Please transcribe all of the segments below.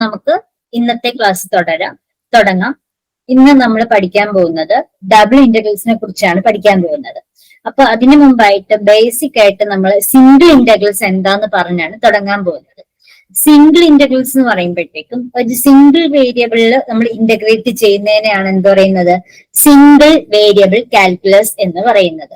നമുക്ക് ഇന്നത്തെ ക്ലാസ് തുടരാം. തുടങ്ങാം. ഇന്ന് നമ്മൾ പഠിക്കാൻ പോകുന്നത് ഡബിൾ ഇന്റഗ്രൽസിനെ കുറിച്ചാണ് പഠിക്കാൻ പോകുന്നത്. അപ്പൊ അതിനു മുമ്പായിട്ട് ബേസിക് ആയിട്ട് നമ്മൾ സിംഗിൾ ഇന്റഗ്രൽസ് എന്താന്ന് പറഞ്ഞാണ് തുടങ്ങാൻ പോകുന്നത്. സിംഗിൾ ഇന്റഗ്രൽസ് എന്ന് പറയുമ്പോഴത്തേക്കും ഒരു സിംഗിൾ വേരിയബിളിൽ നമ്മൾ ഇന്റഗ്രേറ്റ് ചെയ്യുന്നതിനെയാണ് എന്ത് പറയുന്നത്? സിംഗിൾ വേരിയബിൾ കാൽക്കുലസ് എന്ന് പറയുന്നത്.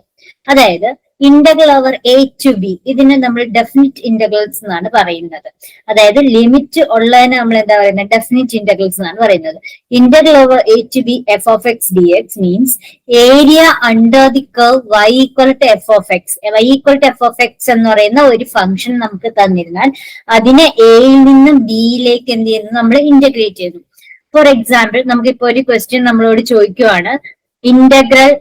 അതായത് integral over A to B ഇതിനെ നമ്മൾ ഡെഫിനിറ്റ് ഇന്റഗ്രൽസ് എന്നാണ് പറയുന്നത്. അതായത് ലിമിറ്റ് ഉള്ളതിനെ നമ്മൾ എന്താ പറയുന്നത്? ഡെഫിനിറ്റ് ഇന്റഗ്രൽസ് എന്നാണ് പറയുന്നത്. Integral over A to B F of X D X means area under the curve Y equal to F of X Y equal to F of X എന്ന് പറയുന്ന ഒരു ഫംഗ്ഷൻ നമുക്ക് തന്നിരുന്നാൽ അതിനെ എയിൽ നിന്നും ബിയിലേക്ക് എന്ത് ചെയ്യുന്നു? നമ്മൾ ഇന്റഗ്രേറ്റ് ചെയ്തു ഫോർ എക്സാമ്പിൾ നമുക്കിപ്പോ ഒരു ക്വസ്റ്റ്യൻ നമ്മളോട് ചോദിക്കുവാണ്. Integral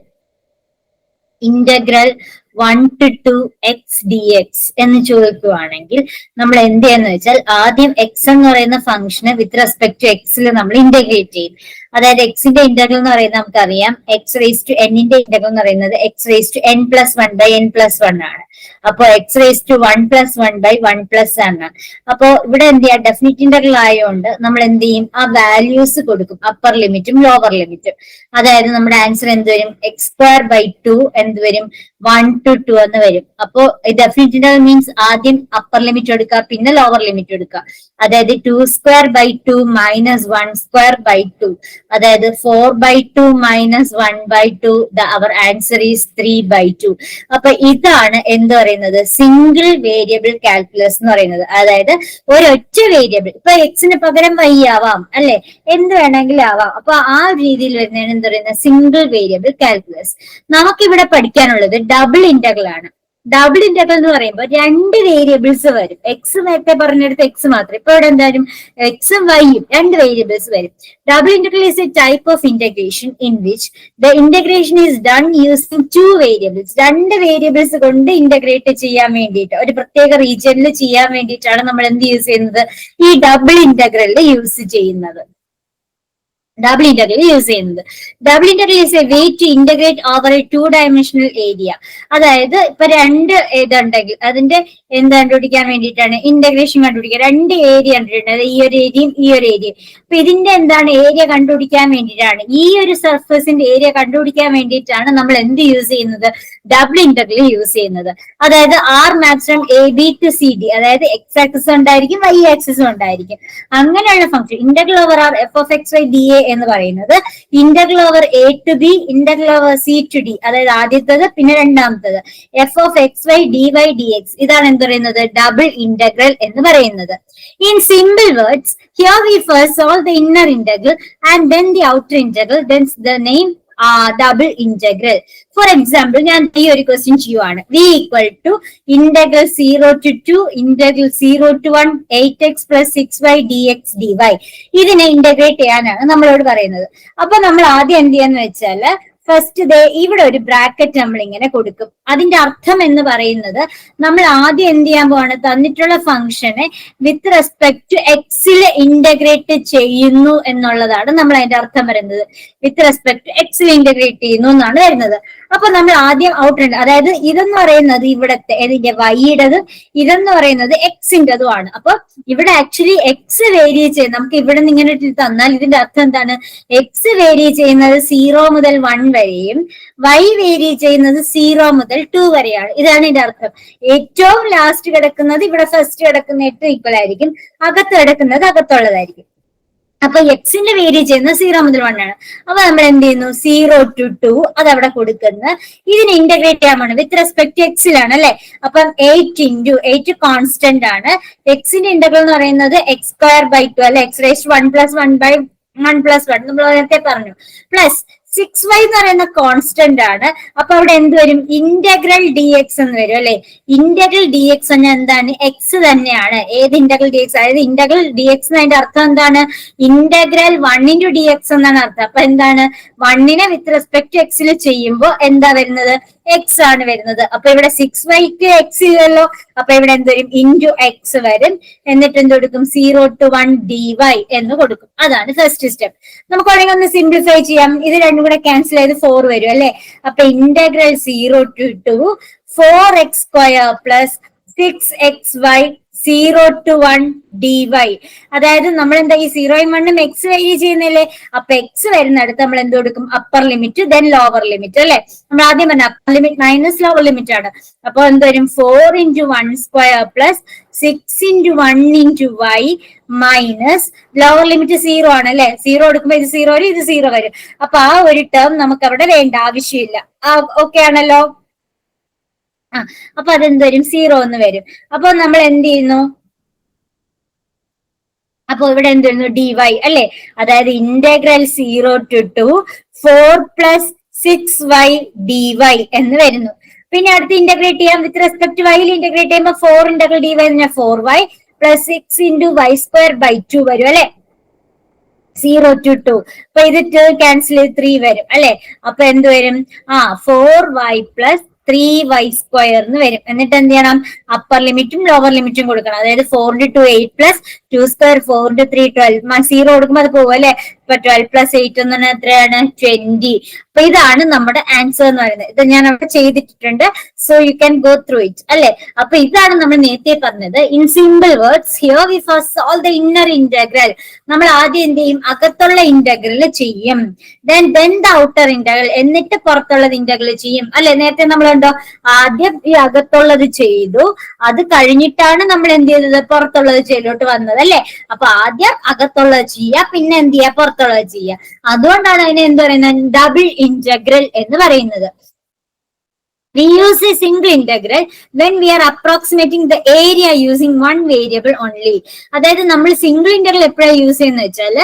integral one to two X D X എന്ന് ചോദിക്കുവാണെങ്കിൽ നമ്മൾ എന്ത് ചെയ്യാന്ന് വെച്ചാൽ ആദ്യം എക്സ് എന്ന് പറയുന്ന ഫംഗ്ഷന് വിത്ത് റെസ്പെക്ട് ടു എക്സിൽ നമ്മൾ ഇന്റഗ്രേറ്റ് ചെയ്യും. അതായത് എക്സിന്റെ ഇന്റഗ്രൽ എന്ന് പറയുന്നത് നമുക്കറിയാം. എക്സ് റേസ് ടു എന്നിന്റെ ഇന്റഗ്രൽ എന്ന് പറയുന്നത് X raise to N plus one by N plus one ആണ്. അപ്പോ X raise to one plus one by one plus ആണ്. അപ്പോ ഇവിടെ എന്ത് ചെയ്യാം? ഡെഫിനിറ്റ് ഇന്റർ ആയതുകൊണ്ട് നമ്മൾ എന്ത് ചെയ്യും? ആ വാല്യൂസ് കൊടുക്കും. അപ്പർ ലിമിറ്റും ലോവർ ലിമിറ്റും അതായത് നമ്മുടെ ആൻസർ എന്ത് വരും? എക്സ് സ്ക്വയർ ബൈ ടു എന്ത് വരും? വൺ ടു ടു എന്ന് വരും. അപ്പോ ഡെഫിനിറ്റ് ഇന്റർ മീൻസ് ആദ്യം അപ്പർ ലിമിറ്റ് എടുക്കുക പിന്നെ ലോവർ ലിമിറ്റ് എടുക്കുക. അതായത് two square by two minus one square by two അതായത് four by two minus one by two our answer is three by two അപ്പൊ ഇതാണ് എന്ത് പറയുന്നത് സിംഗിൾ വേരിയബിൾ കാൽക്കുലസ് എന്ന് പറയുന്നത്. അതായത് ഒരൊറ്റ വേരിയബിൾ ഇപ്പൊ എക്സിന് പകരം വൈ ആവാം അല്ലെ? എന്ത് വേണമെങ്കിലും ആവാം. അപ്പൊ ആ രീതിയിൽ വരുന്നതാണ് എന്താ പറയുന്നത്? സിംഗിൾ വേരിയബിൾ കാൽക്കുലസ് നമുക്കിവിടെ പഠിക്കാനുള്ളത് ഡബിൾ ഇന്റഗ്രൽ ആണ്. ഡബിൾ ഇന്റഗ്രൽ എന്ന് പറയുമ്പോൾ രണ്ട് വേരിയബിൾസ് വരും. എക്സ് നേരത്തെ പറഞ്ഞെടുത്ത് എക്സ് മാത്രം. ഇപ്പൊ ഇവിടെ എന്തായാലും എക്സും വൈയും രണ്ട് വേരിയബിൾസ് വരും. Double integral is a type of integration in which the integration is done using two variables രണ്ട് വേരിയബിൾസ് കൊണ്ട് ഇന്റഗ്രേറ്റ് ചെയ്യാൻ വേണ്ടിയിട്ട് ഒരു പ്രത്യേക റീജിയനിൽ ചെയ്യാൻ വേണ്ടിയിട്ടാണ് നമ്മൾ എന്ത് യൂസ് ചെയ്യുന്നത്? ഈ ഡബിൾ ഇന്റഗ്രലിൽ യൂസ് ചെയ്യുന്നത്. ഡബിൾ ഇന്റഗ്രൽ യൂസ് ചെയ്യുന്നത്. Double integral is a way to integrate over a two dimensional area അതായത് ഇപ്പൊ രണ്ട് ഇതുണ്ടെങ്കിൽ അതിന്റെ എന്ത് കണ്ടുപിടിക്കാൻ വേണ്ടിയിട്ടാണ്? ഇന്റഗ്രേഷൻ കണ്ടുപിടിക്കുക. രണ്ട് ഏരിയ കണ്ടിട്ടുണ്ട്. ഈ ഒരു ഏരിയയും ഈ ഒരു ഏരിയയും അപ്പൊ ഇതിന്റെ എന്താണ് ഏരിയ കണ്ടുപിടിക്കാൻ വേണ്ടിയിട്ടാണ്? ഈ ഒരു സർഫസിന്റെ ഏരിയ കണ്ടുപിടിക്കാൻ വേണ്ടിയിട്ടാണ് നമ്മൾ എന്ത് യൂസ് ചെയ്യുന്നത്? ഡബിൾ ഇന്റഗ്രൽ യൂസ് ചെയ്യുന്നത്. അതായത് R maximum A B to C D അതായത് എക്സ് ആക്സസ് ഉണ്ടായിരിക്കും വൈ ആക്സസും ഉണ്ടായിരിക്കും. അങ്ങനെയുള്ള function integral over R F of X Y D A എന്ന് പറയുന്നത്. Integral over A to B integral over C to D അതായത് ആദ്യത്തത് പിന്നെ രണ്ടാമത്തത്. F of X Y D Y D X ഇതാണ് എന്ത് പറയുന്നത്? ഡബിൾ ഇന്റഗ്രൽ എന്ന് പറയുന്നത്. In simple words here we first solve the inner integral and then the outer integral then the name double integral for example ഞാൻ ഈ ഒരു question ചെയ്യുവാണ്. V equal to integral zero to two integral zero to one eight X plus six Y D X D Y ഇതിനെ integrate ചെയ്യാനാണ് നമ്മളോട് പറയുന്നത്. അപ്പൊ നമ്മൾ ആദ്യം എന്ത് ചെയ്യാന്ന് വെച്ചാൽ ഫസ്റ്റ് ദേ ഇവിടെ ഒരു ബ്രാക്കറ്റ് നമ്മൾ ഇങ്ങനെ കൊടുക്കും. അതിന്റെ അർത്ഥം എന്ന് പറയുന്നത് നമ്മൾ ആദ്യം എന്ത് ചെയ്യാൻ പോവാണ്? തന്നിട്ടുള്ള ഫംഗ്ഷനെ വിത്ത് റെസ്പെക്ട് ടു എക്സിൽ ഇന്റഗ്രേറ്റ് ചെയ്യുന്നു എന്നുള്ളതാണ് നമ്മൾ അതിന്റെ അർത്ഥം വരുന്നത്. വിത്ത് റെസ്പെക്ട് ടു എക്സിൽ ഇന്റഗ്രേറ്റ് ചെയ്യുന്നു എന്നാണ് വരുന്നത്. അപ്പൊ നമ്മൾ ആദ്യം ഔട്ട് ഉണ്ട് അതായത് ഇതെന്ന് പറയുന്നത് ഇവിടത്തെ ഇതിന്റെ വൈയുടേത് ഇതെന്ന് പറയുന്നത് എക്സിന്റെതുമാണ് അപ്പൊ ഇവിടെ ആക്ച്വലി എക്സ് വേരി ചെയ്യുന്നത് നമുക്ക് ഇവിടെ നിന്ന് ഇങ്ങനെ തന്നാൽ ഇതിന്റെ അർത്ഥം എന്താണ്? എക്സ് വേരി ചെയ്യുന്നത് സീറോ മുതൽ വൺ വരെയും വൈ വേരി ചെയ്യുന്നത് സീറോ മുതൽ ടു വരെയാണ്. ഇതാണ് ഇതിന്റെ അർത്ഥം. ഏറ്റവും ലാസ്റ്റ് കിടക്കുന്നത് ഇവിടെ ഫസ്റ്റ് കിടക്കുന്ന ഏറ്റവും ഈക്വൽ ആയിരിക്കും. അകത്ത് കിടക്കുന്നത് അകത്തുള്ളതായിരിക്കും. അപ്പൊ എക്സിന്റെ വേരി ചെയ്യുന്നത് സീറോ മുതൽ വൺ ആണ്. അപ്പൊ നമ്മൾ എന്ത് ചെയ്യുന്നു? സീറോ ടു ടു അത് അവിടെ കൊടുക്കുന്നത് ഇതിന് ഇന്റഗ്രേറ്റ് ചെയ്യാൻ വേണം വിത്ത് റെസ്പെക്ട് ടു എക്സിലാണ് അല്ലെ? അപ്പം എയ്റ്റ് ഇന്റു എയ്റ്റ് കോൺസ്റ്റന്റ് ആണ്. എക്സിന്റെ ഇന്റഗ്രൽ എന്ന് പറയുന്നത് എക്സ് സ്ക്വയർ ബൈ ടു അല്ലെ? X raise one plus one by one plus one നമ്മൾ നേരത്തെ പറഞ്ഞു. പ്ലസ് സിക്സ് വൈ എന്ന് പറയുന്ന കോൺസ്റ്റന്റ് ആണ്. അപ്പൊ അവിടെ എന്ത് വരും? ഇന്റഗ്രൽ ഡി എക്സ് എന്ന് വരും അല്ലെ? ഇന്റഗ്രൽ ഡി എക്സ് എന്ന് എന്താണ്? എക്സ് തന്നെയാണ്. ഏത് ഇന്റഗ്രൽ ഡി എക്സ് അതായത് ഇന്റഗ്രൽ ഡി എക്സ് എന്നതിന്റെ അർത്ഥം എന്താണ്? Integral one into D X എന്നാണ് അർത്ഥം. അപ്പൊ എന്താണ്? വണ്ണിനെ വിത്ത് റെസ്പെക്ട് എക്സിൽ ചെയ്യുമ്പോൾ എന്താ വരുന്നത്? എക്സ് ആണ് വരുന്നത്. അപ്പൊ ഇവിടെ സിക്സ് വൈക്ക് എക്സ് ഇല്ലല്ലോ. അപ്പൊ ഇവിടെ എന്ത് വരും? ഇന്റു എക്സ് വരും. എന്നിട്ട് എന്ത് കൊടുക്കും? Zero to one D Y എന്ന് കൊടുക്കും. അതാണ് ഫസ്റ്റ് സ്റ്റെപ്പ് നമുക്ക് വേണമെങ്കിൽ ഒന്ന് സിംപ്ലിഫൈ ചെയ്യാം. ഇത് രണ്ടും കൂടെ ക്യാൻസൽ ചെയ്ത് ഫോർ വരും അല്ലെ? അപ്പൊ integral zero to two four X square plus six X Y zero to one D Y അതായത് നമ്മൾ എന്താ ഈ സീറോയും വണ്ണും എക്സ് വൈ ചെയ്യുന്നില്ലേ അപ്പൊ എക്സ് വരുന്നിടത്ത് നമ്മൾ എന്ത് കൊടുക്കും? Upper limit then lower limit അല്ലെ? നമ്മൾ ആദ്യം പറഞ്ഞ upper limit minus lower limit ആണ്. അപ്പൊ എന്ത് വരും? Four into one square plus six into one into Y minus lower limit zero ആണ് അല്ലെ? സീറോ എടുക്കുമ്പോൾ ഇത് സീറോ വരും ഇത് സീറോ വരും. അപ്പൊ ആ ഒരു ടേം നമുക്ക് അവിടെ വേണ്ട ആവശ്യമില്ല. ഓക്കെ ആണല്ലോ? ആ അപ്പൊ അതെന്ത് വരും സീറോ എന്ന് വരും. അപ്പൊ നമ്മൾ എന്ത് ചെയ്യുന്നു അപ്പൊ ഇവിടെ എന്ത് വരുന്നു ഡി വൈ അല്ലെ? അതായത് integral zero to two four plus six Y D Y എന്ന് വരുന്നു. പിന്നെ അടുത്ത് ഇന്റഗ്രേറ്റ് ചെയ്യാം. വിത്ത് റെസ്പെക്ട് വൈയിൽ ഇന്റഗ്രേറ്റ് ചെയ്യുമ്പോൾ ഫോർ ഇന്റഗ്രൽ ഡി വൈ എന്ന് four Y plus six into Y square by two വരും അല്ലെ? സീറോ ടു ടു അപ്പൊ ഇത് ടു ക്യാൻസൽ ചെയ്ത് ത്രീ വരും അല്ലെ? അപ്പൊ എന്ത് വരും ആ four Y plus three Y square എന്ന് വരും. എന്നിട്ട് എന്ത് ചെയ്യണം? അപ്പർ ലിമിറ്റും ലോവർ ലിമിറ്റും കൊടുക്കണം. അതായത് four into two eight plus two square four into three twelve zero കൊടുക്കുമ്പോൾ അത് പോകും അല്ലെ? ഇപ്പൊ ട്വൽവ് പ്ലസ് എയ്റ്റ് എന്ന് പറഞ്ഞാൽ എത്രയാണ്? ട്വന്റി അപ്പൊ ഇതാണ് നമ്മുടെ ആൻസർ എന്ന് പറയുന്നത്. ഇത് ഞാൻ അവിടെ ചെയ്തിട്ടുണ്ട് so you can go through it അല്ലെ? അപ്പൊ ഇതാണ് നമ്മൾ നേരത്തെ പറഞ്ഞത്. In simple words here we first solve the inner integral നമ്മൾ ആദ്യം എന്ത് ചെയ്യും? അകത്തുള്ള ഇന്റഗ്രൽ ചെയ്യും. Then then the outer integral എന്നിട്ട് പുറത്തുള്ളത് ഇന്റഗ്രൽ ചെയ്യും. അല്ലെ? നേരത്തെ നമ്മൾ നമ്മളുണ്ടോ? ആദ്യം ഈ അകത്തുള്ളത് ചെയ്തു. അത് കഴിഞ്ഞിട്ടാണ് നമ്മൾ എന്ത് ചെയ്തത്? പുറത്തുള്ളത് ചെയ്തോട്ട് വന്നത്. അല്ലെ? അപ്പൊ ആദ്യം അകത്തുള്ളത് ചെയ്യുക. പിന്നെ എന്ത് ചെയ്യുക? പുറത്തുള്ളത് ചെയ്യുക. അതുകൊണ്ടാണ് അതിനെ എന്ത് പറയുന്നത്? ഡബിൾ ഇന്റഗ്രൽ എന്ന് പറയുന്നത്. We use a single integral. When we are approximating the area using one variable only. അതായത് നമ്മൾ സിംഗിൾ ഇന്റഗ്രൽ എപ്പോഴാണ് യൂസ് ചെയ്യുന്നത് വെച്ചാൽ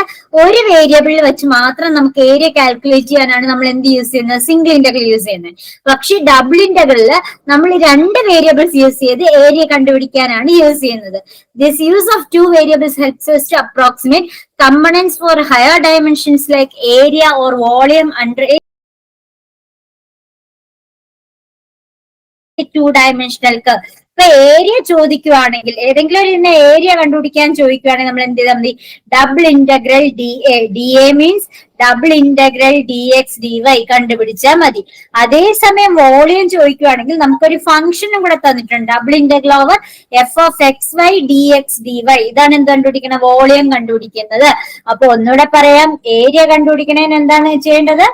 ഒരു വേരിയബിളിൽ വെച്ച് മാത്രം നമുക്ക് ഏരിയ കാൽക്കുലേറ്റ് ചെയ്യാനാണ് നമ്മൾ എന്ത് യൂസ് ചെയ്യുന്നത്? സിംഗിൾ ഇന്റഗ്രൽ യൂസ് ചെയ്യുന്നത്. പക്ഷെ ഡബിൾ ഇന്റഗ്രലിൽ നമ്മൾ രണ്ട് വേരിയബിൾസ് യൂസ് ചെയ്ത് ഏരിയ കണ്ടുപിടിക്കാനാണ് യൂസ് ചെയ്യുന്നത്. This use of two variables helps to approximate components for higher dimensions like area or volume under two ഡയമെൻഷനൽക്ക് ഇപ്പൊ ഏരിയ ചോദിക്കുവാണെങ്കിൽ ഏതെങ്കിലും ഒരു ഇന്ന ഏരിയ കണ്ടുപിടിക്കാൻ ചോദിക്കുവാണെങ്കിൽ നമ്മൾ എന്ത് ചെയ്താൽ മതി? Double integral D A D A means double integral D X D Y കണ്ടുപിടിച്ചാൽ മതി. അതേസമയം വോളിയം ചോദിക്കുവാണെങ്കിൽ നമുക്കൊരു ഫംഗ്ഷനും കൂടെ തന്നിട്ടുണ്ട്. Double integral over F of X Y D X D Y ഇതാണ് എന്ത് കണ്ടുപിടിക്കണം? വോളിയം കണ്ടുപിടിക്കുന്നത്. അപ്പൊ ഒന്നുകൂടെ പറയാം. ഏരിയ കണ്ടുപിടിക്കണേന് എന്താണ് ചെയ്യേണ്ടത്?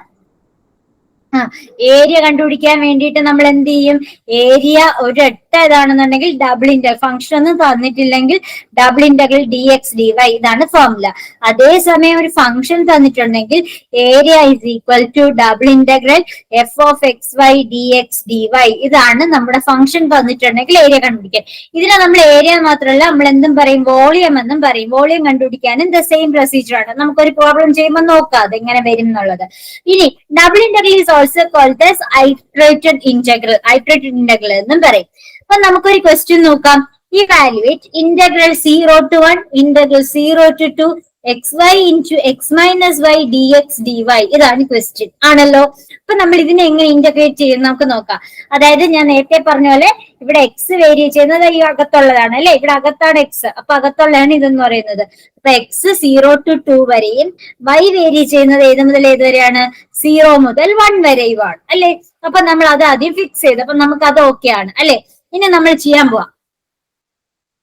ഏരിയ കണ്ടുപിടിക്കാൻ വേണ്ടിയിട്ട് നമ്മൾ എന്ത് ചെയ്യും? ഏരിയ ഒരൊറ്റ ഇതാണെന്നുണ്ടെങ്കിൽ ഡബിൾ ഇന്റർ ഫംഗ്ഷൻ ഒന്നും തന്നിട്ടില്ലെങ്കിൽ double integral D X D Y ഇതാണ് ഫോർമുല അതേസമയം ഒരു ഫംഗ്ഷൻ തന്നിട്ടുണ്ടെങ്കിൽ area is equal to double integral F of X Y D X D Y ഇതാണ് നമ്മുടെ ഫംഗ്ഷൻ തന്നിട്ടുണ്ടെങ്കിൽ ഏരിയ കണ്ടുപിടിക്കാൻ. ഇതിനെ നമ്മൾ ഏരിയ മാത്രമല്ല നമ്മൾ എന്തും പറയും? വോളിയം എന്നും പറയും. വോളിയം കണ്ടുപിടിക്കാനും ദ സെയിം പ്രൊസീജിയർ ആണ്. നമുക്കൊരു പ്രോബ്ലം ചെയ്യുമ്പോൾ നോക്കാം എങ്ങനെ വരും എന്നുള്ളത്. ഇനി double integral is also called thus iterated integral iterated integral എന്നും പറയും. അപ്പൊ നമുക്കൊരു ക്വസ്റ്റ്യൻ നോക്കാം. Evaluate integral zero to one integral zero to two X Y into X minus Y D X D Y ഇതാണ് ക്വസ്റ്റ്യൻ ആണല്ലോ? അപ്പൊ നമ്മൾ ഇതിനെ എങ്ങനെ ഇന്റഗ്രേറ്റ് ചെയ്യും നമുക്ക് നോക്കാം. അതായത് ഞാൻ നേരത്തെ പറഞ്ഞ പോലെ ഇവിടെ എക്സ് വേരി ചെയ്യുന്നത് ഈ അകത്തുള്ളതാണ് അല്ലെ? ഇവിടെ അകത്താണ് എക്സ് അപ്പൊ അകത്തുള്ളതാണ് ഇതെന്ന് പറയുന്നത്. അപ്പൊ എക്സ് സീറോ ടു ടു വരെയും വൈ വേരി ചെയ്യുന്നത് ഏത് മുതൽ ഏത് വരെയാണ്? സീറോ മുതൽ വൺ വരെയുമാണ് അല്ലെ? അപ്പൊ നമ്മൾ അത് ആദ്യം ഫിക്സ് ചെയ്ത്. അപ്പൊ നമുക്ക് അത് ഓക്കെ ആണ് അല്ലെ? ഇനി നമ്മൾ ചെയ്യാൻ പോവാം.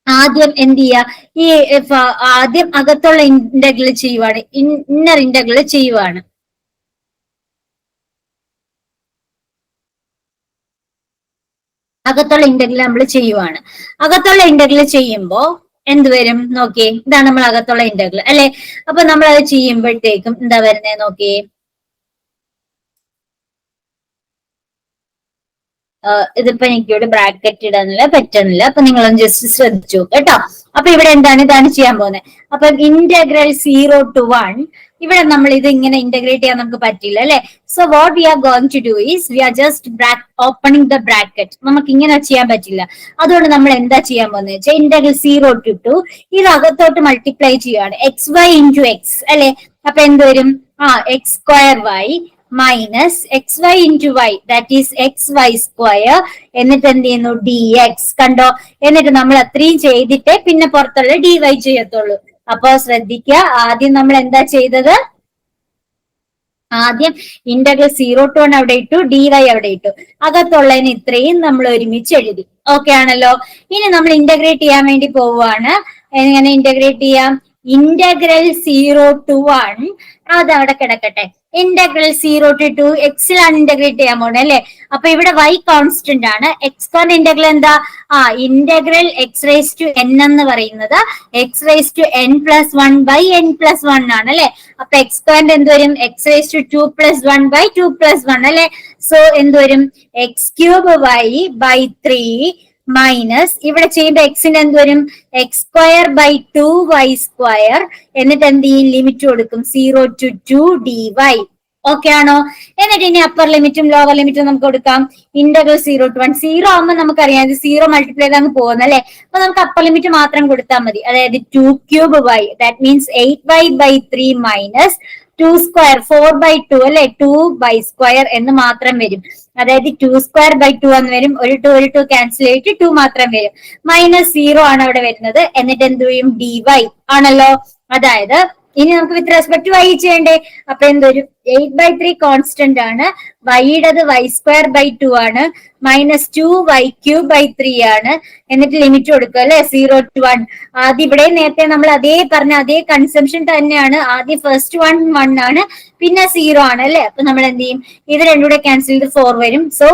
ആദ്യം എന്ത് ചെയ്യുക ഈ ആദ്യം അകത്തുള്ള ഇന്റഗ്രൽ ചെയ്യുവാണ്. ഇന്നർ ഇന്റഗ്രൽ ചെയ്യുവാണ്. അകത്തുള്ള ഇന്റഗ്രൽ നമ്മൾ ചെയ്യുവാണ്. അകത്തുള്ള ഇന്റഗ്രൽ ചെയ്യുമ്പോ എന്ത് വരും? നോക്കിയേ ഇതാണ് നമ്മൾ അകത്തുള്ള ഇന്റഗ്രൽ അല്ലെ? അപ്പൊ നമ്മൾ അത് ചെയ്യുമ്പോഴത്തേക്കും എന്താ വരുന്നേ? നോക്കിയേ ഇതിപ്പോ എനിക്കിവിടെ ബ്രാക്കറ്റ് ഇടാനില്ല പറ്റുന്നില്ല അപ്പൊ നിങ്ങളൊന്ന് ജസ്റ്റ് ശ്രദ്ധിച്ചു കേട്ടോ. അപ്പൊ ഇവിടെ എന്താണ് ഇതാണ് ചെയ്യാൻ പോകുന്നത് അപ്പൊ ഇന്റഗ്രൽ സീറോ ടു വൺ ഇവിടെ നമ്മൾ ഇത് ഇങ്ങനെ ഇന്റഗ്രേറ്റ് ചെയ്യാൻ നമുക്ക് പറ്റില്ല അല്ലെ? So what we are going to do is we are just opening the bracket നമുക്ക് ഇങ്ങനെ ചെയ്യാൻ പറ്റില്ല. അതുകൊണ്ട് നമ്മൾ എന്താ ചെയ്യാൻ പോകുന്നത് വെച്ചാൽ ഇന്റഗ്രൽ സീറോ ടു ടു ഇത് അകത്തോട്ട് മൾട്ടിപ്ലൈ ചെയ്യുകയാണ് എക്സ് വൈ ഇന്റു എക്സ് അല്ലെ? അപ്പൊ എന്ത് വരും? ആ X square Y minus X Y into Y that is X Y square എന്നിട്ട് എന്ത് ചെയ്യുന്നു? ഡി എക്സ് കണ്ടോ? എന്നിട്ട് നമ്മൾ അത്രയും ചെയ്തിട്ടേ പിന്നെ പുറത്തുള്ള ഡി വൈ ചെയ്യത്തുള്ളൂ. അപ്പൊ ശ്രദ്ധിക്കുക ആദ്യം നമ്മൾ എന്താ ചെയ്തത്? ആദ്യം ഇന്റഗ്രൽ സീറോ ടു വൺ അവിടെ ഇട്ടു ഡി വൈ അവിടെ ഇട്ടു. അകത്തുള്ളതിന് ഇത്രയും നമ്മൾ ഒരുമിച്ച് എഴുതി. ഓക്കെ ആണല്ലോ? ഇനി നമ്മൾ ഇന്റഗ്രേറ്റ് ചെയ്യാൻ വേണ്ടി പോവുകയാണ്. എങ്ങനെ ഇന്റഗ്രേറ്റ് ചെയ്യാം? ഇന്റഗ്രൽ സീറോ ടു വൺ അത് അവിടെ കിടക്കട്ടെ ഇന്റഗ്രൽ സീറോ ടു ടു എക്സിലാണ് ഇന്റഗ്രേറ്റ് ചെയ്യാൻ പോകുന്നത് അല്ലെ? അപ്പൊ ഇവിടെ വൈ കോൺസ്റ്റന്റ് ആണ്. എക്സ് കോൺ ഇന്റഗ്രൽ എന്താ? ആ integral X raise to N എന്ന് പറയുന്നത് X raise to N plus one by N plus one ആണ് അല്ലെ? അപ്പൊ എക്സ് കോൺ എന്ത് വരും? X raise to two plus one by two plus one അല്ലെ? സോ എന്ത് വരും? X cube Y by three minus ഇവിടെ ചെയ്യുമ്പോൾ എക്സിന് എന്ത് വരും? X square by two Y square എന്നിട്ട് എന്ത് ചെയ്യും? ലിമിറ്റ് കൊടുക്കും. Zero to two D Y okay ആണോ? എന്നിട്ട് ഇനി അപ്പർ ലിമിറ്റും ലോവർ ലിമിറ്റും നമുക്ക് കൊടുക്കാം. Integral zero to one zero ആകുമ്പോൾ നമുക്കറിയാം ഇത് സീറോ മൾട്ടിപ്ലൈ ചെയ്ത് അങ്ങ് പോകുന്നത് അല്ലെ? അപ്പൊ നമുക്ക് അപ്പർ ലിമിറ്റ് മാത്രം കൊടുത്താൽ മതി. അതായത് two cube Y that means eight Y by three minus two square four by two അല്ലെ? ടു ബൈ സ്ക്വയർ എന്ന് മാത്രം വരും. അതായത് ടു സ്ക്വയർ ബൈ ടു എന്ന് വരും. ഒരു ടു ഒരു ടു ക്യാൻസൽ ചെയ്തിട്ട് ടു മാത്രം വരും. മൈനസ് സീറോ ആണ് അവിടെ വരുന്നത്. എന്നിട്ട് എന്ത് ചെയ്യും? ഡി വൈ ആണല്ലോ. അതായത് ഇനി നമുക്ക് വിത്ത് റെസ്പെക്ട് വൈ ചെയ്യണ്ടേ? അപ്പൊ എന്തൊരു? എയ്റ്റ് ബൈ ത്രീ കോൺസ്റ്റന്റ് ആണ്. വൈയുടേത് വൈ സ്ക്വയർ ബൈ ടു ആണ്. Minus two Y cube by three ആണ്. എന്നിട്ട് ലിമിറ്റ് കൊടുക്കുക അല്ലെ? സീറോ ടു വൺ ആദ്യം ഇവിടെ നേരത്തെ നമ്മൾ അതേ പറഞ്ഞ അതേ കൺസംഷൻ തന്നെയാണ്. ആദ്യം ഫസ്റ്റ് വൺ വൺ ആണ്. പിന്നെ സീറോ ആണ് അല്ലെ? അപ്പൊ നമ്മൾ എന്ത് ചെയ്യും? ഇത് രണ്ടും കൂടെ ക്യാൻസൽ ചെയ്ത് ഫോർ വരും. So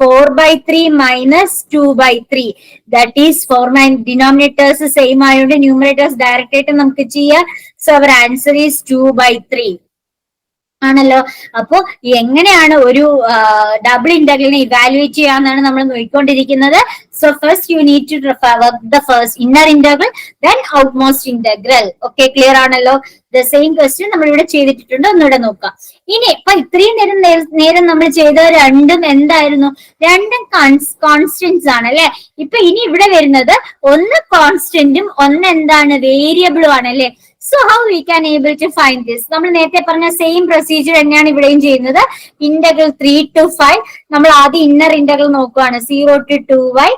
four by three minus two by three that is for my denominators same ആയതുകൊണ്ട് ന്യൂമിനേറ്റേഴ്സ് ഡയറക്റ്റ് ആയിട്ട് നമുക്ക് ചെയ്യാം. So our answer is two by three ആണല്ലോ? അപ്പോ എങ്ങനെയാണ് ഒരു ഡബിൾ ഇന്റഗ്രലിനെ ഇവാലുവേറ്റ് ചെയ്യാന്നാണ് നമ്മൾ നോക്കിക്കൊണ്ടിരിക്കുന്നത്. So first you need to work the first inner integral then outmost integral okay clear ആണല്ലോ? ദ സെയിം ക്വസ്റ്റ്യൻ നമ്മൾ ഇവിടെ ചെയ്തിട്ടുണ്ട്. ഒന്നുകൂടെ നോക്കാം. ഇനി ഇപ്പൊ ഇത്രയും നേരം നേരം നമ്മൾ ചെയ്ത രണ്ടും എന്തായിരുന്നു? രണ്ടും കോൺസ്റ്റന്റ്സ് ആണ് അല്ലെ? ഇപ്പൊ ഇനി ഇവിടെ വരുന്നത് ഒന്ന് കോൺസ്റ്റന്റും ഒന്ന് എന്താണ്? വേരിയബിളും ആണ് അല്ലെ? So how we can able to find this നമ്മൾ നേരത്തെ പറഞ്ഞ സെയിം പ്രൊസീജിയർ തന്നെയാണ് ഇവിടെയും ചെയ്യുന്നത്. ഇന്റഗ്രൽ ത്രീ ടു ഫൈവ് നമ്മൾ ആദ്യം ഇന്നർ ഇന്റഗ്രൽ നോക്കുവാണ്. Zero to two y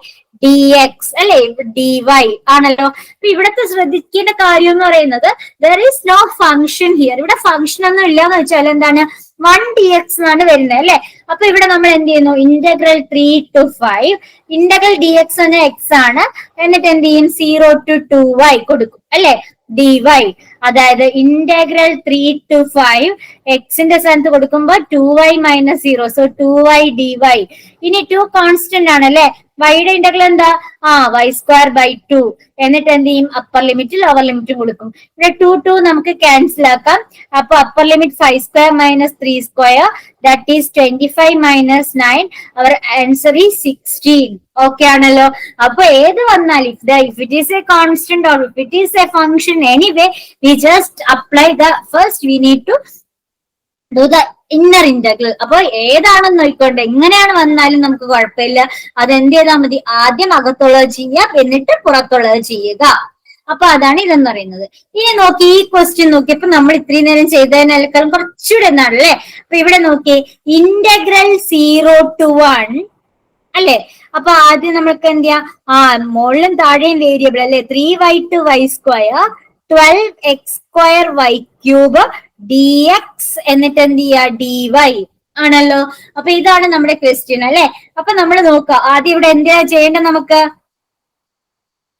d x അല്ലെ? ഡി വൈ ആണല്ലോ. അപ്പൊ ഇവിടത്തെ ശ്രദ്ധിക്കേണ്ട കാര്യം എന്ന് പറയുന്നത് there is no function here ഇവിടെ ഫംഗ്ഷൻ ഒന്നും ഇല്ല എന്ന് വെച്ചാൽ എന്താണ്? വൺ ഡി എക്സ് എന്നാണ് വരുന്നത് അല്ലെ? അപ്പൊ ഇവിടെ നമ്മൾ എന്ത് ചെയ്യുന്നു? Integral three to five integral d x എന്ന എക്സ് ആണ്. എന്നിട്ട് എന്ത് ചെയ്യും? സീറോ ടു ടു വൈ കൊടുക്കും. അല്ലെ? ഡി വൈ അതായത് ഇന്റഗ്രൽ ത്രീ ടു ഫൈവ് എക്സിന്റെ സ്ഥാനത്ത് കൊടുക്കുമ്പോൾ two y minus zero so two y d y ഇനി ടു കോൺസ്റ്റന്റ് ആണ് അല്ലെ? വൈയുടെ ഇന്റഗ്രൽ എന്താ? ആ വൈ സ്ക്വയർ ബൈ ടു എന്നിട്ട് എന്ത് ചെയ്യും? അപ്പർ ലിമിറ്റ് ലോവർ ലിമിറ്റും കൊടുക്കും. ഇവിടെ ടു ടു നമുക്ക് ക്യാൻസൽ ആക്കാം. അപ്പൊ upper limit five square minus three square that is twenty five minus nine our answer ഈ സിക്സ്റ്റീൻ ഓക്കെ ആണല്ലോ? അപ്പൊ ഏത് വന്നാൽ if the if it is a constant or if it is a function anyway we just apply the first we need to do the inner integral അപ്പൊ ഏതാണെന്ന് നോക്കിക്കൊണ്ട് എങ്ങനെയാണ് വന്നാലും നമുക്ക് കുഴപ്പമില്ല. അത് എന്ത് ചെയ്താൽ മതി? ആദ്യം അകത്തുള്ളത് ചെയ്യുക എന്നിട്ട് പുറത്തുള്ളത് ചെയ്യുക. അപ്പൊ അതാണ് ഇതെന്ന് പറയുന്നത്. ഇനി നോക്കി ഈ ക്വസ്റ്റ്യൻ നോക്കി. ഇപ്പൊ നമ്മൾ ഇത്രയും നേരം ചെയ്തതിനേക്കാളും കുറച്ചുകൂടെ എന്താണ് അല്ലെ? അപ്പൊ ഇവിടെ നോക്കി ഇന്റഗ്രൽ സീറോ ടു വൺ അല്ലെ? അപ്പൊ ആദ്യം നമ്മൾക്ക് എന്ത് ചെയ്യാം ആ മുകളിലും താഴെയും വേരിയബിൾ അല്ലെ? Three y to y square twelve x square y cube d x എന്നിട്ട് എന്ത് ചെയ്യാ ഡി വൈ ആണല്ലോ. അപ്പൊ ഇതാണ് നമ്മുടെ ക്വസ്റ്റ്യൻ അല്ലെ? അപ്പൊ നമ്മൾ നോക്കുക ആദ്യം ഇവിടെ എന്തിനാ ചെയ്യേണ്ടത് നമുക്ക്?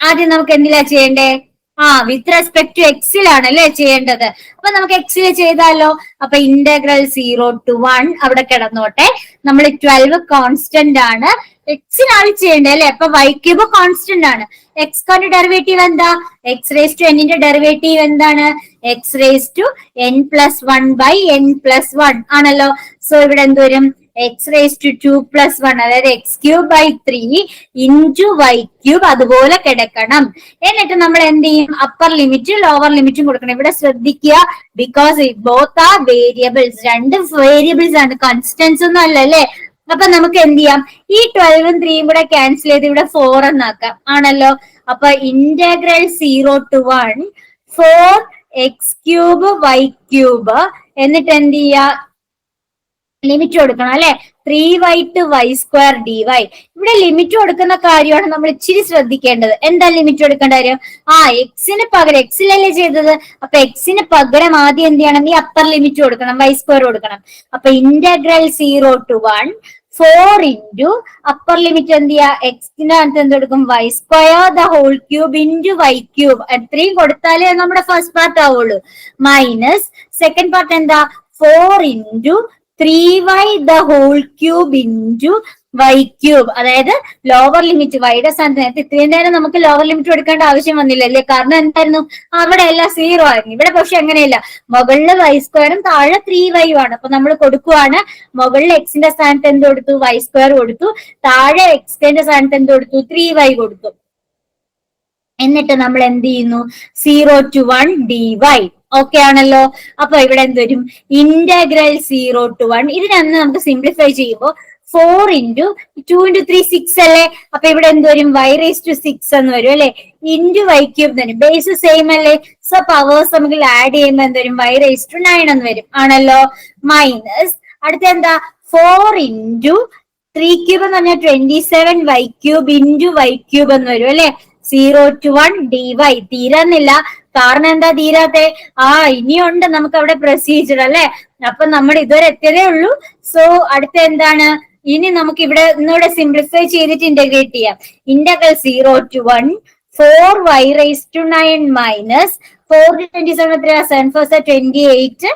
ആദ്യം നമുക്ക് എന്തിനാ ചെയ്യണ്ടേ? ആ വിത്ത് റെസ്പെക്ട് ടു എക്സിലാണ് അല്ലെ ചെയ്യേണ്ടത്. അപ്പൊ നമുക്ക് എക്സിൽ ചെയ്താലോ? അപ്പൊ ഇന്റഗ്രൽ സീറോ ടു വൺ അവിടെ കിടന്നോട്ടെ. നമ്മൾ ട്വൽവ് കോൺസ്റ്റന്റ് ആണ്. എക്സിനാണ് ചെയ്യേണ്ടത് അല്ലെ? അപ്പൊ വൈ ക്യൂബ് കോൺസ്റ്റന്റ് ആണ്. എക്സ് കോന്റെ ഡെറിവേറ്റീവ് എന്താ? എക്സ് റേസ് ടു എന്നിന്റെ ഡെറിവേറ്റീവ് എന്താണ്? X raise to n plus one by n plus one ആണല്ലോ? സോ ഇവിടെ എന്ത് വരും? X raise to two plus one അതായത് x cube by three into y cube അതുപോലെ കിടക്കണം. എന്നിട്ട് നമ്മൾ എന്ത് ചെയ്യും? അപ്പർ ലിമിറ്റും ലോവർ ലിമിറ്റും കൊടുക്കണം. ഇവിടെ ശ്രദ്ധിക്കുക ബിക്കോസ് ബോത്ത് ആർ വേരിയബിൾസ് രണ്ട് വേരിയബിൾസ് ആണ്. കോൺസ്റ്റൻസ് ഒന്നും അല്ല അല്ലേ? അപ്പൊ നമുക്ക് എന്ത് ചെയ്യാം? ഈ ട്വൽവും ത്രീയും കൂടെ ക്യാൻസൽ ചെയ്ത് ഇവിടെ ഫോർ എന്നാക്കാം. ആണല്ലോ? അപ്പൊ integral zero to one four x cube y cube എന്നിട്ട് എന്ത് ചെയ്യാ ലിമിറ്റ് കൊടുക്കണം അല്ലെ? Three y to y square d y ഇവിടെ ലിമിറ്റ് കൊടുക്കുന്ന കാര്യമാണ് നമ്മൾ ഇച്ചിരി ശ്രദ്ധിക്കേണ്ടത്. എന്താ ലിമിറ്റ് കൊടുക്കേണ്ട കാര്യം? ആ എക്സിന് പകരം എക്സിലല്ലേ ചെയ്തത്? അപ്പൊ എക്സിന് പകരം ആദ്യം എന്ത് ചെയ്യണം? ഈ അപ്പർ ലിമിറ്റ് കൊടുക്കണം വൈ സ്ക്വയർ കൊടുക്കണം. അപ്പൊ integral zero to one four into upper limit എന്ത് ചെയ്യാ? എക്സിന്റെ അകത്ത് എന്ത് കൊടുക്കും? Y square the whole cube into y cube എത്രയും കൊടുത്താലേ നമ്മുടെ ഫസ്റ്റ് പാർട്ട് ആവുള്ളൂ. മൈനസ് സെക്കൻഡ് പാർട്ട് എന്താ? Four into three y the whole cube into y cube അതായത് ലോവർ ലിമിറ്റ് വൈയുടെ സ്ഥാനത്ത് നേരത്തെ ഇത്രയും നേരം നമുക്ക് ലോവർ ലിമിറ്റ് എടുക്കേണ്ട ആവശ്യം വന്നില്ല വന്നില്ലല്ലേ കാരണം എന്തായിരുന്നു? അവിടെ എല്ലാം സീറോ ആയിരുന്നു. ഇവിടെ പക്ഷെ അങ്ങനെയല്ല. മുകളിൽ വൈ സ്ക്വയറും താഴെ ത്രീ വൈയും ആണ്. അപ്പൊ നമ്മൾ കൊടുക്കുവാണ് മുകളിൽ എക്സിന്റെ സ്ഥാനത്ത് എന്ത് കൊടുത്തു? വൈ സ്ക്വയർ കൊടുത്തു. താഴെ എക്സിന്റെ സ്ഥാനത്ത് എന്ത് കൊടുത്തു? ത്രീ വൈ കൊടുത്തു. എന്നിട്ട് നമ്മൾ എന്ത് ചെയ്യുന്നു? Zero to one d y okay ആണല്ലോ? അപ്പൊ ഇവിടെ എന്ത് വരും? ഇന്റഗ്രൽ സീറോ ടു വൺ ഇതിനന്ന് നമുക്ക് സിംപ്ലിഫൈ ചെയ്യുമ്പോൾ four into two into three six അല്ലേ? അപ്പൊ ഇവിടെ എന്ത് വരും? വൈ റേസ് ടു സിക്സ് എന്ന് വരും അല്ലെ? ഇന്റു വൈ ക്യൂബ് തരും ബേസ് സെയിം അല്ലേ? സോ പവേഴ്സ് നമുക്ക് ആഡ് ചെയ്യുമ്പോൾ എന്ത് വരും? വൈ റേസ് ടു നയൻ എന്ന് വരും. ആണല്ലോ? മൈനസ് അടുത്ത എന്താ? ഫോർ ഇന്റു ത്രീ ക്യൂബ് എന്ന് പറഞ്ഞാൽ twenty seven y cube into y cube എന്ന് വരും അല്ലെ? Zero to one d y തീരുന്നില്ല കാരണം എന്താ തീരാത്തെ? ആ ഇനിയുണ്ട് നമുക്ക് അവിടെ പ്രൊസീജിയർ അല്ലെ? അപ്പൊ നമ്മൾ ഇതുവരെ എത്തിയതേ ഉള്ളൂ. സോ അടുത്ത എന്താണ്? ഇനി നമുക്ക് ഇവിടെ ഒന്നുകൂടെ സിംപ്ലിഫൈ ചെയ്തിട്ട് ഇന്റഗ്രേറ്റ് ചെയ്യാം. Integral zero to one four y rise to nine minus four twenty seven എത്രയാ? Seven four twenty eight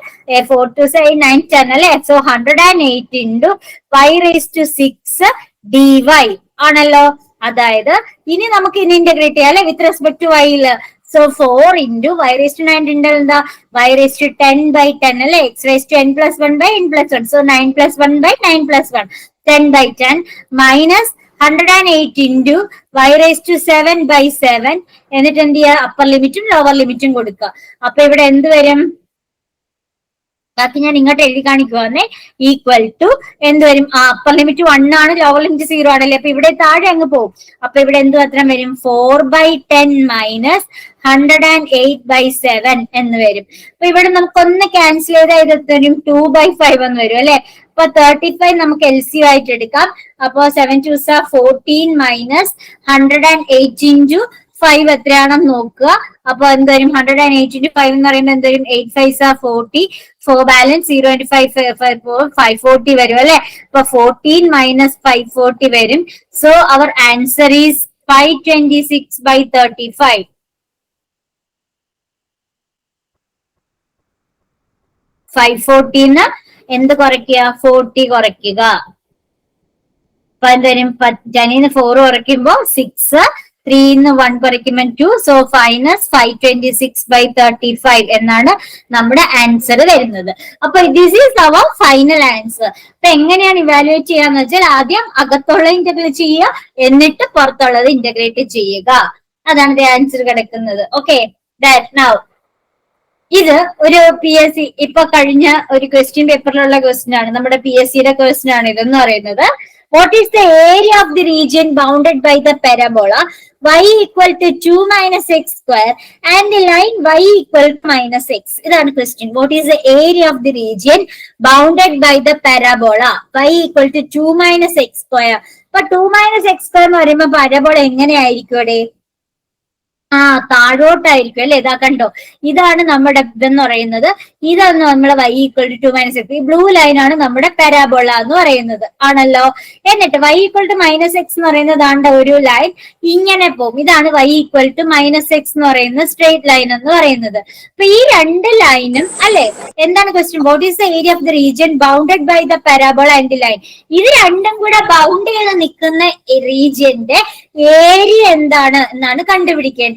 four two seven nine ten അല്ലെ? So hundred and eight into y rise to six d y ആണല്ലോ? അതായത് ഇനി നമുക്ക് ഇനി integrate ചെയ്യാം അല്ലെ? With respect to വൈയിൽ so four into y raise to nine ഉണ്ടല്ലോ എന്താ? Y raise to ten by ten അല്ലെ? X raise to n plus one by n plus one so nine plus one by nine plus one ten by ten minus hundred and eight into y raise to seven by seven എന്നിട്ട് എന്ത് ചെയ്യുക? Upper ലിമിറ്റും lower ലിമിറ്റും കൊടുക്കുക. അപ്പൊ ഇവിടെ എന്ത് വരും? ബാക്കി ഞാൻ ഇങ്ങോട്ട് എഴുതി കാണിക്കുവാന്നേ ഈക്വൽ ടു എന്ത് വരും? ആ അപ്പർ ലിമിറ്റ് വൺ ആണ് ലോവർ ലിമിറ്റ് സീറോ ആണല്ലേ? അപ്പൊ ഇവിടെ താഴെ അങ്ങ് പോകും അപ്പൊ ഇവിടെ എന്ത് അത്രം വരും? Four by ten minus hundred and eight by seven എന്ന് വരും. അപ്പൊ ഇവിടെ നമുക്ക് ഒന്ന് ക്യാൻസൽ ചെയ്താൽ ഇത് വരും? ടു ബൈ ഫൈവ് എന്ന് വരും അല്ലെ? അപ്പൊ തേർട്ടി ഫൈവ് നമുക്ക് എൽ സി ആയിട്ട് എടുക്കാം. അപ്പൊ seven two fourteen minus hundred and eight into five എത്രയാണെന്ന് നോക്കുക. അപ്പൊ എന്തായാലും hundred and eight into five എന്ന് പറയുമ്പോൾ എന്തായാലും എയ്റ്റ് ഫൈവ് സാ forty four balance zero into five five forty വരും അല്ലെ? അപ്പൊ ഫോർട്ടീൻ മൈനസ് ഫൈവ് ഫോർട്ടി വരും. So our answer is five twenty six by thirty five five fourteen എന്ത് കുറയ്ക്കുക? ഫോർട്ടി കുറയ്ക്കുക. അപ്പൊ എന്തായാലും ജനീന്ന് ഫോർ കുറയ്ക്കുമ്പോ സിക്സ് ത്രീന്ന് വൺ കുറയ്ക്കുമ്പോൾ two so minus five twenty six by thirty five എന്നാണ് നമ്മുടെ ആൻസർ വരുന്നത്. അപ്പൊ this is our final answer അപ്പൊ എങ്ങനെയാണ് ഇവാലുവേറ്റ് ചെയ്യാന്ന് വെച്ചാൽ ആദ്യം അകത്തുള്ള ഇന്റഗ്രേറ്റ് ചെയ്യുക എന്നിട്ട് പുറത്തുള്ളത് ഇന്റഗ്രേറ്റ് ചെയ്യുക. അതാണ് ആൻസർ കിടക്കുന്നത്. ഓക്കെ ദാറ്റ് നൗ ഇത് ഒരു പി എസ് സി ഇപ്പൊ കഴിഞ്ഞ ഒരു ക്വസ്റ്റ്യൻ പേപ്പറിലുള്ള ക്വസ്റ്റ്യൻ ആണ്. നമ്മുടെ പി എസ് സിയുടെ ക്വസ്റ്റ്യൻ ആണ് ഇതെന്ന് പറയുന്നത്. What is the area of the region bounded by the parabola y equal to two minus x square and the line y equal to minus x ഇതാണ് question what is the area of the region bounded by the parabola y equal to two minus x square അപ്പൊ two minus x square എന്ന് പറയുമ്പോൾ പരബോള എങ്ങനെയായിരിക്കും അവിടെ? ആ താഴോട്ടായിരിക്കും അല്ലെ? ഇതാ കണ്ടോ? ഇതാണ് നമ്മുടെ ഇതെന്ന് പറയുന്നത്. ഇതാണ് നമ്മുടെ y equal to minus x ഈ ബ്ലൂ ലൈൻ ആണ് നമ്മുടെ പാരാബോള എന്ന് പറയുന്നത്. ആണല്ലോ? എന്നിട്ട് y equal to minus x എന്ന് പറയുന്നത് ആണ്ട ഒരു ലൈൻ ഇങ്ങനെ പോകും. ഇതാണ് y equal to minus x എന്ന് പറയുന്ന സ്ട്രേറ്റ് ലൈൻ എന്ന് പറയുന്നത്. അപ്പൊ ഈ രണ്ട് ലൈനും അല്ലെ? എന്താണ് question what is the area of the region bounded by the parabola and line ഇത് രണ്ടും കൂടെ ബൗണ്ട് ചെയ്ത് നിൽക്കുന്ന റീജിയന്റെ ഏരിയ എന്താണ് എന്നാണ് കണ്ടുപിടിക്കേണ്ടത്.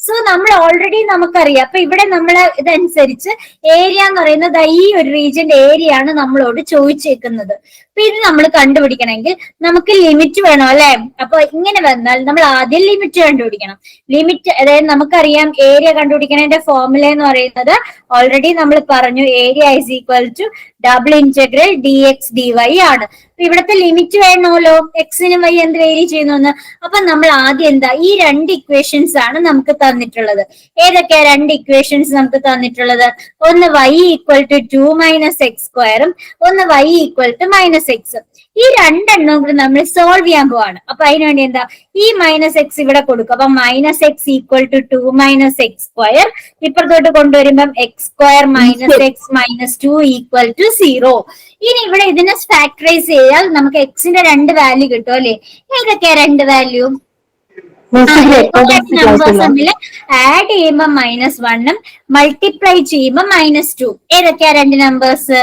സോ നമ്മൾ ഓൾറെഡി നമുക്കറിയാം. അപ്പൊ ഇവിടെ നമ്മൾ ഇതനുസരിച്ച് ഏരിയ എന്ന് പറയുന്നത് ഈ ഒരു റീജിയന്റെ ഏരിയ ആണ് നമ്മളോട് ചോദിച്ചേക്കുന്നത്. അപ്പൊ ഇത് നമ്മൾ കണ്ടുപിടിക്കണമെങ്കിൽ നമുക്ക് ലിമിറ്റ് വേണം അല്ലെ? അപ്പൊ ഇങ്ങനെ വന്നാൽ നമ്മൾ ആദ്യം ലിമിറ്റ് കണ്ടുപിടിക്കണം. ലിമിറ്റ് അതായത് നമുക്കറിയാം ഏരിയ കണ്ടുപിടിക്കുന്നതിന്റെ ഫോർമുല എന്ന് പറയുന്നത് ഓൾറെഡി നമ്മൾ പറഞ്ഞു area is equal to double integral d x d y ആണ് ഇവിടുത്തെ ലിമിറ്റ് വേണമല്ലോ? എക്സിനും വൈ എന്ത് വേരി ചെയ്യുന്നു അപ്പൊ നമ്മൾ ആദ്യം എന്താ? ഈ രണ്ട് ഇക്വേഷൻസ് ആണ് നമുക്ക് തന്നിട്ടുള്ളത്. ഏതൊക്കെയാ രണ്ട് ഇക്വേഷൻസ് നമുക്ക് തന്നിട്ടുള്ളത്? ഒന്ന് y equal to two minus x സ്ക്വയറും ഒന്ന് y equal to minus minus x ഈ രണ്ടെണ്ണവും കൂടി നമ്മൾ സോൾവ് ചെയ്യാൻ പോവാണ്. അപ്പൊ അതിനുവേണ്ടി എന്താ? ഈ മൈനസ് എക്സ് ഇവിടെ കൊടുക്കും. അപ്പൊ minus x equal to two minus x square ഇപ്പുറത്തോട്ട് കൊണ്ടുവരുമ്പം x square minus x minus two equal to zero ഇനി ഇവിടെ ഇതിനെ ഫാക്ടറൈസ് ചെയ്യാൽ നമുക്ക് എക്സിന്റെ രണ്ട് വാല്യൂ കിട്ടും അല്ലെ? ഏതൊക്കെയാ രണ്ട് വാല്യൂ നമ്പേഴ്സ് തമ്മിൽ ആഡ് ചെയ്യുമ്പോ മൈനസ് വണ്ണും മൾട്ടിപ്ലൈ ചെയ്യുമ്പോ മൈനസ് ടു ഏതൊക്കെയാ രണ്ട് നമ്പേഴ്സ്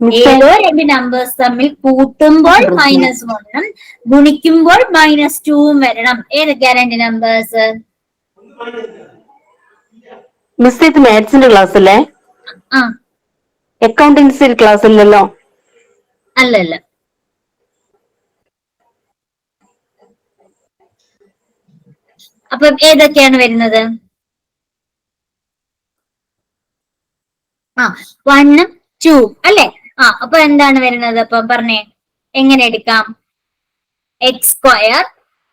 ഏതോ രണ്ട് നമ്പേഴ്സ് തമ്മിൽ കൂട്ടുമ്പോൾ മൈനസ് വണ്ണും ഗുണിക്കുമ്പോൾ മൈനസ് ടൂവും വരണം. ഏതൊക്കെയാ രണ്ട് നമ്പേഴ്സ് മിസ് ഇത് മാത്സിന്റെ ക്ലാസ് അല്ലേ? അക്കൗണ്ടൻസി ക്ലാസ് അല്ലല്ലോ? അല്ലല്ല. അപ്പം ഏതൊക്കെയാണ് വരുന്നത്? ആ വണ്ണും ടൂ അല്ലെ? ആ അപ്പൊ എന്താണ് വരുന്നത്? അപ്പൊ പറഞ്ഞേ എങ്ങനെ എടുക്കാം? X square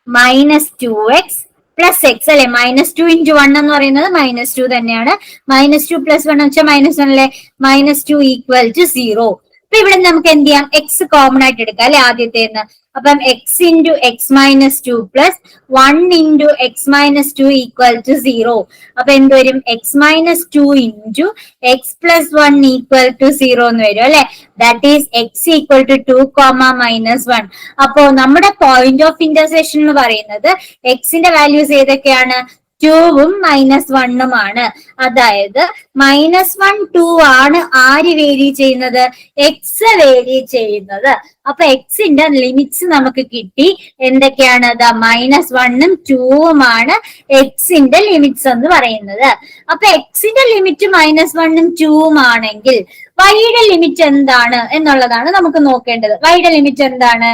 minus two x plus x അല്ലെ? മൈനസ് ടു ഇന്റു വൺ എന്ന് പറയുന്നത് മൈനസ് ടു തന്നെയാണ്. മൈനസ് ടു പ്ലസ് വൺ വെച്ചാൽ മൈനസ് വൺ അല്ലെ? Minus two equal to zero അപ്പൊ ഇവിടെ നമുക്ക് എന്ത് ചെയ്യാം? എക്സ് കോമൺ ആയിട്ട് എടുക്കാം അല്ലെ ആദ്യത്തേന്ന് അപ്പം x into x minus two plus one into x minus two equal to zero അപ്പൊ എന്ത് വരും? X minus two into x plus one equal to zero എന്ന് വരും അല്ലെ? That is x equal to two comma minus one അപ്പോ നമ്മുടെ point of intersection എന്ന് പറയുന്നത് എക്സിന്റെ വാല്യൂസ് ഏതൊക്കെയാണ്? ടൂവും മൈനസ് വണ്ണുമാണ് അതായത് മൈനസ് വൺ ടു ആണ് ആര് വേരി ചെയ്യുന്നത്? എക്സ് വേരി ചെയ്യുന്നത്. അപ്പൊ എക്സിന്റെ ലിമിറ്റ്സ് നമുക്ക് കിട്ടി. എന്തൊക്കെയാണ്? ദ മൈനസ് വണ്ണും ടൂവുമാണ് എക്സിന്റെ ലിമിറ്റ്സ് എന്ന് പറയുന്നത്. അപ്പൊ എക്സിന്റെ ലിമിറ്റ് മൈനസ് വണ്ണും ടൂവും ആണെങ്കിൽ വൈയുടെ ലിമിറ്റ് എന്താണ്? എന്നുള്ളതാണ് നമുക്ക് നോക്കേണ്ടത്. വൈയുടെ ലിമിറ്റ് എന്താണ്?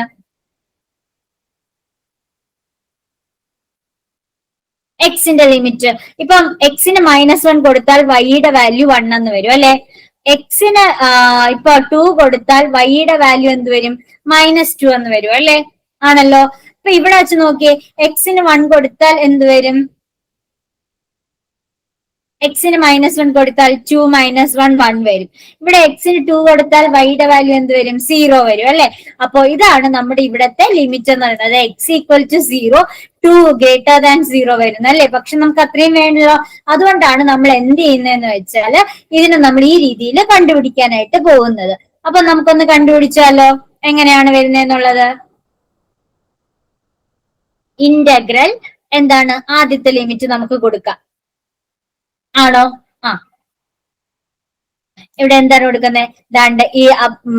എക്സിന്റെ ലിമിറ്റ് ഇപ്പം എക്സിന് മൈനസ് വൺ കൊടുത്താൽ വൈയുടെ വാല്യൂ വൺ എന്ന് വരും അല്ലെ? എക്സിന് ഇപ്പൊ ടു കൊടുത്താൽ വൈയുടെ വാല്യൂ എന്ത് വരും? മൈനസ് ടു എന്ന് വരും അല്ലെ? ആണല്ലോ. ഇപ്പൊ ഇവിടെ വെച്ച് നോക്കിയേ എക്സിന് വൺ കൊടുത്താൽ എന്ത് വരും? എക്സിന് മൈനസ് വൺ കൊടുത്താൽ ടു മൈനസ് വൺ വൺ വരും. ഇവിടെ എക്സിന് ടു കൊടുത്താൽ വൈയുടെ വാല്യൂ എന്ത് വരും? സീറോ വരും അല്ലെ? അപ്പോ ഇതാണ് നമ്മുടെ ഇവിടത്തെ ലിമിറ്റ് എന്ന് പറയുന്നത്. X equal to zero to greater than zero വരുന്നത് അല്ലെ? പക്ഷെ നമുക്ക് അത്രയും വേണല്ലോ. അതുകൊണ്ടാണ് നമ്മൾ എന്ത് ചെയ്യുന്നതെന്ന് വെച്ചാൽ ഇതിനെ നമ്മൾ ഈ രീതിയിൽ കണ്ടുപിടിക്കാനായിട്ട് പോകുന്നത്. അപ്പൊ നമുക്കൊന്ന് കണ്ടുപിടിച്ചാലോ? എങ്ങനെയാണ് വരുന്നതെന്നുള്ളത്? ഇന്റഗ്രൽ എന്താണ്? ആദ്യത്തെ ലിമിറ്റ് നമുക്ക് കൊടുക്കാം. ആണോ? ആ. ഇവിടെ എന്താണ് കൊടുക്കുന്നത്? ദാണ്ട് ഈ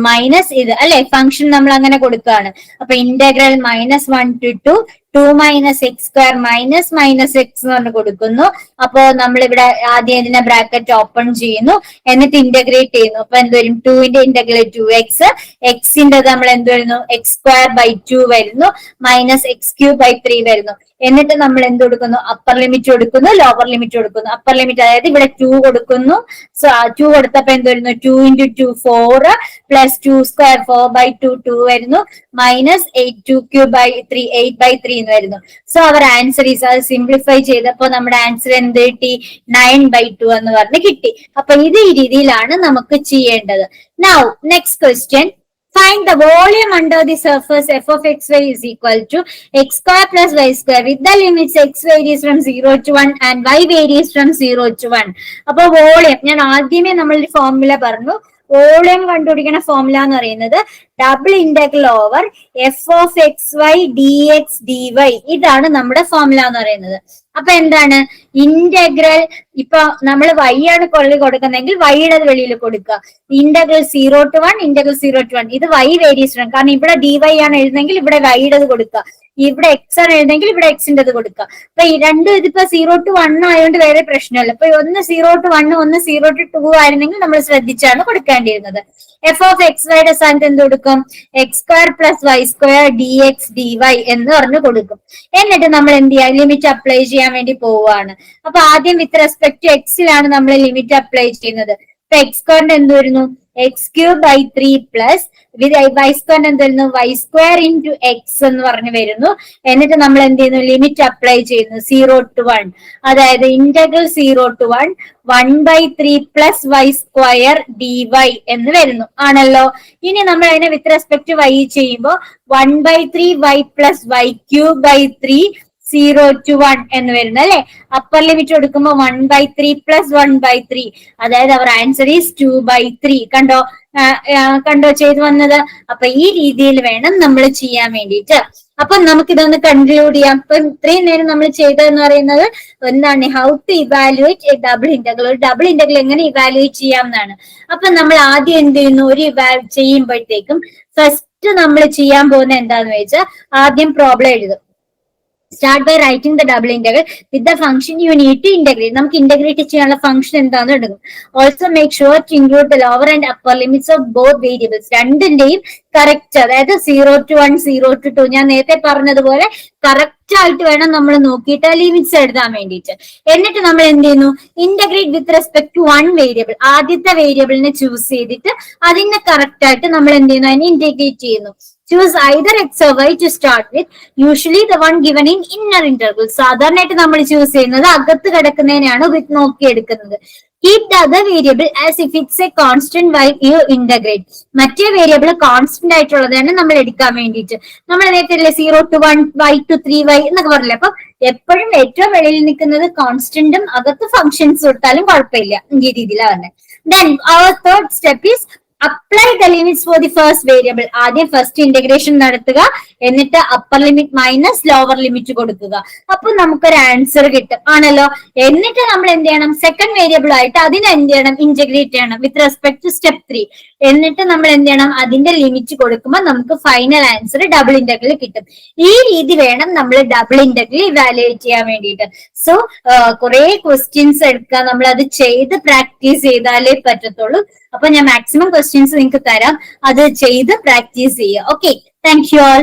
മൈനസ് ഇത് അല്ലെ? ഫംഗ്ഷൻ നമ്മൾ അങ്ങനെ കൊടുക്കുകയാണ്. അപ്പൊ integral minus one to two two minus x square minus minus x എന്ന് പറഞ്ഞ് കൊടുക്കുന്നു. അപ്പോ നമ്മൾ ഇവിടെ ആദ്യം ഇതിനെ ബ്രാക്കറ്റ് ഓപ്പൺ ചെയ്യുന്നു. എന്നിട്ട് ഇന്റഗ്രേറ്റ് ചെയ്യുന്നു. അപ്പൊ എന്ത് വരും? ടുവിന്റെ ഇന്റഗ്രേറ്റ് ടു എക്സ്. എക്സിന്റെ നമ്മൾ എന്ത് വരുന്നു? എക്സ് സ്ക്വയർ ബൈ ടു വരുന്നു. Minus x cube by three വരുന്നു. എന്നിട്ട് നമ്മൾ എന്ത് കൊടുക്കുന്നു? അപ്പർ ലിമിറ്റ് കൊടുക്കുന്നു. ലോവർ ലിമിറ്റ് കൊടുക്കുന്നു. അപ്പർ ലിമിറ്റ് അതായത് ഇവിടെ ടു കൊടുക്കുന്നു. സോ ടു കൊടുത്തപ്പോ എന്ത് വരുന്നു? Two into two four plus two square four by two two വരുന്നു. Minus eight two cube by three eight by three എന്ന് വരുന്നു സോ അവർ ആൻസർ ഈസ് അത് സിംപ്ലിഫൈ ചെയ്തപ്പോ നമ്മുടെ ആൻസർ എന്ത് കിട്ടി? നയൻ ബൈ ടു എന്ന് പറഞ്ഞ് കിട്ടി. അപ്പൊ ഇത് ഈ രീതിയിലാണ് നമുക്ക് ചെയ്യേണ്ടത്. Now next question Find the volume under the surface f of xy is equal to x square plus y square with the limits x varies from 0 to 1 and y varies from 0 to 1. അപ്പൊ volume ഞാൻ ആദ്യമേ നമ്മൾ formula പറഞ്ഞു. Volume കണ്ടുപിടിക്കുന്ന formula എന്ന് പറയുന്നത് double integral over f of x y d x d y ഇതാണ് നമ്മുടെ ഫോർമുല എന്ന് പറയുന്നത്. അപ്പൊ എന്താണ്? ഇന്റഗ്രൽ ഇപ്പൊ നമ്മൾ വൈ ആണ് കൊള്ളി കൊടുക്കുന്നതെങ്കിൽ വൈയുടെ വെളിയിൽ കൊടുക്കുക. Integral zero to one integral zero to one ഇത് വൈ വേരിയസ് കാരണം ഇവിടെ ഡി വൈ ആണ് എഴുതുന്നെങ്കിൽ ഇവിടെ വൈയുടേത് കൊടുക്കുക. ഇവിടെ എക്സ് ആണ് എഴുതുന്നെങ്കിൽ ഇവിടെ എക്സിന്റെത് കൊടുക്കുക. അപ്പൊ ഈ രണ്ടും ഇതിപ്പോ സീറോ ടു വൺ ആയതുകൊണ്ട് വേറെ പ്രശ്നമില്ല. അപ്പൊ ഒന്ന് സീറോ ടു വൺ ഒന്ന് സീറോ ടു ടു ആയിരുന്നെങ്കിൽ നമ്മൾ ശ്രദ്ധിച്ചാണ് കൊടുക്കേണ്ടിയിരുന്നത്. എഫ് ഓഫ് എക്സ് വൈയുടെ സ്ഥാനത്ത് എന്ത് കൊടുക്കും x square plus y square d x d y എന്ന് പറഞ്ഞ് കൊടുക്കും. എന്നിട്ട് നമ്മൾ എന്ത് ചെയ്യാം? ലിമിറ്റ് അപ്ലൈ ചെയ്യാൻ വേണ്ടി പോവുകയാണ്. അപ്പൊ ആദ്യം വിത്ത് റെസ്പെക്ട് ടു എക്സിലാണ് നമ്മൾ ലിമിറ്റ് അപ്ലൈ ചെയ്യുന്നത്. അപ്പൊ എക്സ് സ്ക്വയറിന്റെ എന്ത് വരുന്നു? X cube by three plus y square എന്തായിരുന്നു വൈ സ്ക്വയർ ഇന്റു എക്സ് എന്ന് പറഞ്ഞു വരുന്നു. എന്നിട്ട് നമ്മൾ എന്ത് ചെയ്യുന്നു? ലിമിറ്റ് അപ്ലൈ ചെയ്യുന്നു. സീറോ ടു വൺ അതായത് integral zero to one one by three plus y square d y എന്ന് വരുന്നു. ആണല്ലോ? ഇനി നമ്മൾ അതിനെ വിത്ത് റെസ്പെക്ട് വൈ ചെയ്യുമ്പോൾ one by three y plus y cube by three zero to one എന്ന് വരുന്നത് അല്ലെ? അപ്പർ ലിമിറ്റ് കൊടുക്കുമ്പോൾ one by three plus one by three അതായത് our answer is two by three കണ്ടോ? കണ്ടോ ചെയ്തു വന്നത്? അപ്പൊ ഈ രീതിയിൽ വേണം നമ്മൾ ചെയ്യാൻ വേണ്ടിയിട്ട്. അപ്പൊ നമുക്കിതൊന്ന് കൺക്ലൂഡ് ചെയ്യാം. അപ്പൊ ഇത്രയും നേരം നമ്മൾ ചെയ്തതെന്ന് പറയുന്നത് എന്താണ്? How to evaluate a double integral ഒരു ഡബിൾ ഇന്റഗ്രൽ എങ്ങനെ ഇവാലുവേറ്റ് ചെയ്യാം എന്നാണ് അപ്പൊ നമ്മൾ ആദ്യം എന്ത് ചെയ്യുന്നു? ഒരു ചെയ്യുമ്പോഴത്തേക്കും ഫസ്റ്റ് നമ്മൾ ചെയ്യാൻ പോകുന്ന എന്താന്ന് വെച്ചാൽ ആദ്യം പ്രോബ്ലം എഴുതും. Start by writing the double integral with the function you need to integrate നമുക്ക് ഇന്റഗ്രേറ്റ് ചെയ്യാനുള്ള ഫംഗ്ഷൻ എന്താണെന്ന് എടുക്കും. Also make sure to include the lower and upper limits of both variables രണ്ടിന്റെയും കറക്റ്റ് അതായത് zero to one zero to two ഞാൻ നേരത്തെ പറഞ്ഞതുപോലെ correct ആയിട്ട് വേണം നമ്മൾ നോക്കിയിട്ട് ലിമിറ്റ്സ് എഴുതാൻ വേണ്ടിയിട്ട്. എന്നിട്ട് നമ്മൾ എന്ത് ചെയ്യുന്നു? Integrate with respect to one variable ആദ്യത്തെ വേരിയബിളിനെ ചൂസ് ചെയ്തിട്ട് അതിനെ കറക്റ്റ് ആയിട്ട് നമ്മൾ എന്ത് ചെയ്യുന്നു? അതിനെ ഇന്റഗ്രേറ്റ് ചെയ്യുന്നു. Choose either x y to start with usually the one given in inner interval സാധാരണയായിട്ട് നമ്മൾ ചൂസ് ചെയ്യുന്നത് അകത്ത് കിടക്കുന്നതിനെയാണ് വിത്ത് നോക്കി എടുക്കുന്നത് keep the other variable as if it's a constant y you integrate മറ്റേ വേരിയബിൾ കോൺസ്റ്റന്റ് ആയിട്ടുള്ളതാണ് നമ്മൾ എടുക്കാൻ വേണ്ടിയിട്ട്. നമ്മൾ നേരത്തെ zero to one y to three y എന്നൊക്കെ പറഞ്ഞില്ലേ? അപ്പൊ എപ്പോഴും ഏറ്റവും വെളിയിൽ നിൽക്കുന്നത് കോൺസ്റ്റന്റും അകത്ത് ഫംഗ്ഷൻസ് കൊടുത്താലും കുഴപ്പമില്ല. ഈ രീതിയിലാണ്. പറഞ്ഞത് then our third step is apply the limits for the first variable ആദ്യം ഫസ്റ്റ് ഇന്റഗ്രേഷൻ നടത്തുക എന്നിട്ട് upper limit minus lower limit കൊടുക്കുക. അപ്പൊ നമുക്കൊരു ആൻസർ കിട്ടും. ആണല്ലോ? എന്നിട്ട് നമ്മൾ എന്ത് ചെയ്യണം? സെക്കൻഡ് വേരിയബിൾ ആയിട്ട് അതിനെ എന്ത് ചെയ്യണം? ഇന്റഗ്രേറ്റ് ചെയ്യണം with respect to step three എന്നിട്ട് നമ്മൾ എന്ത് ചെയ്യണം? അതിന്റെ ലിമിറ്റ് കൊടുക്കുമ്പോൾ നമുക്ക് ഫൈനൽ ആൻസർ ഡബിൾ ഇന്റഗ്രൽ കിട്ടും. ഈ രീതി വേണം നമ്മൾ ഡബിൾ ഇന്റഗ്രൽ ഇവാലുവേറ്റ് ചെയ്യാൻ വേണ്ടിയിട്ട്. സോ കുറെ ക്വസ്റ്റ്യൻസ് എടുക്കുക നമ്മൾ അത് ചെയ്ത് പ്രാക്ടീസ് ചെയ്താലേ പറ്റത്തുള്ളൂ. അപ്പൊ ഞാൻ മാക്സിമം ക്വസ്റ്റ്യൻസ് നിങ്ങൾക്ക് തരാം. അത് ചെയ്ത് പ്രാക്ടീസ് ചെയ്യുക. Okay thank you all